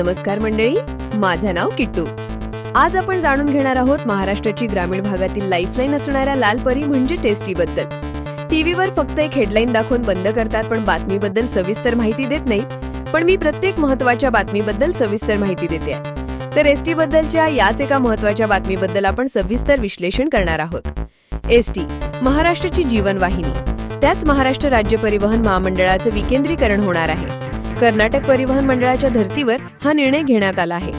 नमस्कार मंडळी माझं नाव किट्टू. आज आपण जाणून घेणार आहोत महाराष्ट्राची ग्रामीण भागातील लाईफलाईन असणाऱ्या लाल परी म्हणजे टेस्टी बद्दल. टीव्हीवर फक्त एक हेडलाईन दाखवून बंद करतात पण बातमीबद्दल सविस्तर माहिती देत नाही. पण मी प्रत्येक महत्त्वाच्या बातमीबद्दल सविस्तर माहिती देते. तर एस टी बद्दलच्या याच एका महत्त्वाच्या बातमीबद्दल आपण सविस्तर विश्लेषण करणार आहोत. एस टी महाराष्ट्राची जीवनवाहिनी. त्याच महाराष्ट्र राज्य परिवहन महामंडळाचं विकेंद्रीकरण होणार आहे. कर्नाटक परिवहन मंडळाच्या धर्तीवर हा निर्णय घेण्यात आला आहे.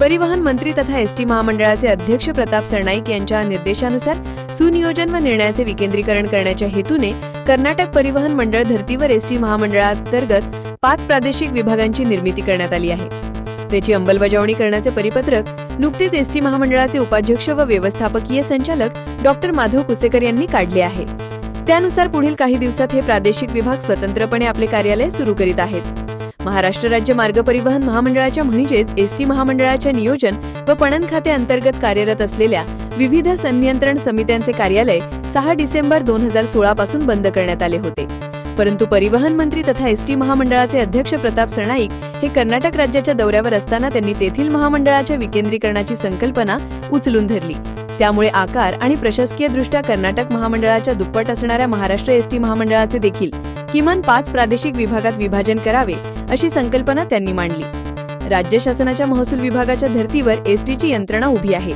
परिवहन मंत्री तथा एसटी महामंडळाचे अध्यक्ष प्रताप सरनाईक यांच्या निर्देशानुसार सुनियोजन व निर्णयाचे विकेंद्रीकरण करण्याच्या हेतूने कर्नाटक परिवहन मंडळ धर्तीवर एसटी महामंडळांतर्गत पाच प्रादेशिक विभागांची निर्मिती करण्यात आली आहे. त्याची अंमलबजावणी करण्याचे परिपत्रक नुकतेच एसटी महामंडळाचे उपाध्यक्ष व व्यवस्थापकीय संचालक डॉक्टर माधव कुसेकर यांनी काढले आहे. त्यानुसार पुढील काही दिवसात हे प्रादेशिक विभाग स्वतंत्रपणे आपले कार्यालय सुरू करीत आहेत. महाराष्ट्र राज्य मार्ग परिवहन महामंडळाच्या म्हणजेच एस टी महामंडळाच्या नियोजन व पणन खाते अंतर्गत कार्यरत असलेल्या विविध संनियंत्रण समित्यांचे कार्यालय सहा डिसेंबर दोन हजार सोळा पासून बंद करण्यात आले होते. परंतु परिवहन मंत्री तथा एस टी महामंडळाचे अध्यक्ष प्रताप सरनाईक हे कर्नाटक राज्याच्या दौऱ्यावर असताना त्यांनी तेथील महामंडळाच्या विकेंद्रीकरणाची संकल्पना उचलून धरली. त्यामुळे आकार आणि प्रशासकीय दृष्ट्या कर्नाटक महामंडळाच्या दुप्पट असणाऱ्या महाराष्ट्र एसटी महामंडळाचे देखील किमान पाच प्रादेशिक विभागात विभाजन करावे अशी संकल्पना त्यांनी मांडली. राज्य शासनाच्या महसूल विभागाच्या धर्तीवर एसटीची यंत्रणा उभी आहे.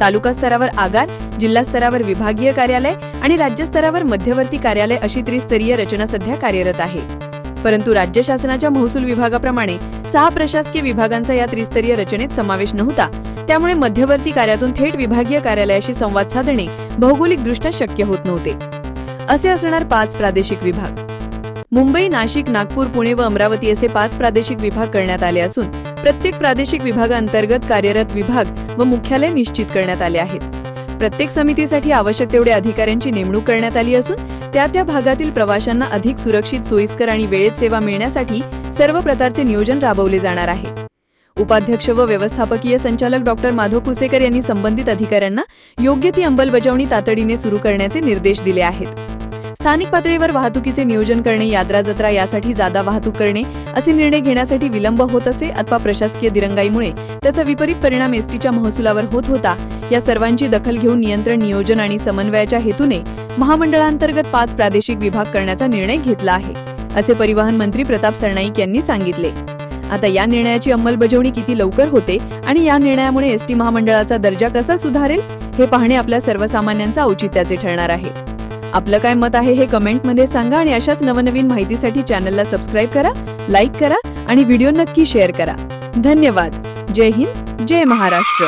तालुका स्तरावर आगार जिल्हा स्तरावर विभागीय कार्यालय आणि राज्य स्तरावर मध्यवर्ती कार्यालय अशी त्रिस्तरीय रचना सध्या कार्यरत आहे. परंतु राज्य शासनाच्या महसूल विभागाप्रमाणे सहा प्रशासकीय विभागांचा या त्रिस्तरीय रचनेत समावेश नव्हता त्यामुळे मध्यवर्ती कार्यातून थेट विभागीय कार्यालयाशी संवाद साधणे भौगोलिकदृष्ट्या शक्य होत नव्हते. असे असणार पाच प्रादेशिक विभाग. मुंबई नाशिक नागपूर पुणे व अमरावती असे पाच प्रादेशिक विभाग करण्यात आले असून प्रत्येक प्रादेशिक विभागांतर्गत कार्यरत विभाग व मुख्यालय निश्चित करण्यात आले आहेत. प्रत्येक समितीसाठी आवश्यक तेवढ्या अधिकाऱ्यांची नेमणूक करण्यात आली असून त्या त्या भागातील प्रवाशांना अधिक सुरक्षित सोयीस्कर आणि वेळेत सेवा मिळण्यासाठी सर्व प्रकारचे नियोजन राबवले जाणार आहे. उपाध्यक्ष व व्यवस्थापकीय संचालक डॉक्टर माधव कुसेकर यांनी संबंधित अधिकाऱ्यांना योग्य ती अंमलबजावणी तातडीने सुरू करण्याचे निर्देश दिले आहेत. स्थानिक पातळीवर वाहतुकीचे नियोजन करणे यात्रा जत्रा यासाठी जादा वाहतूक करणे असे निर्णय घेण्यासाठी विलंब होत असे अथवा प्रशासकीय दिरंगाईमुळे त्याचा विपरीत परिणाम एसटीच्या महसुलावर होत होता. या सर्वांची दखल घेऊन नियंत्रण नियोजन आणि समन्वयाच्या हेतूने महामंडळांतर्गत पाच प्रादेशिक विभाग करण्याचा निर्णय घेतला आहे असे परिवहन मंत्री प्रताप सरनाईक यांनी सांगितले. आता या निर्णयाची अंमलबजावणी किती लवकर होते आणि या निर्णयामुळे एसटी महामंडळाचा दर्जा कसा सुधारेल हे पाहणे आपल्या सर्वसामान्यांचा औचित्याचे ठरणार आहे. आपलं काय मत आहे हे कमेंटमध्ये सांगा आणि अशाच नवनवीन माहितीसाठी चॅनलला सबस्क्राईब करा लाईक करा आणि व्हिडिओ नक्की शेअर करा. धन्यवाद. जय हिंद जय महाराष्ट्र.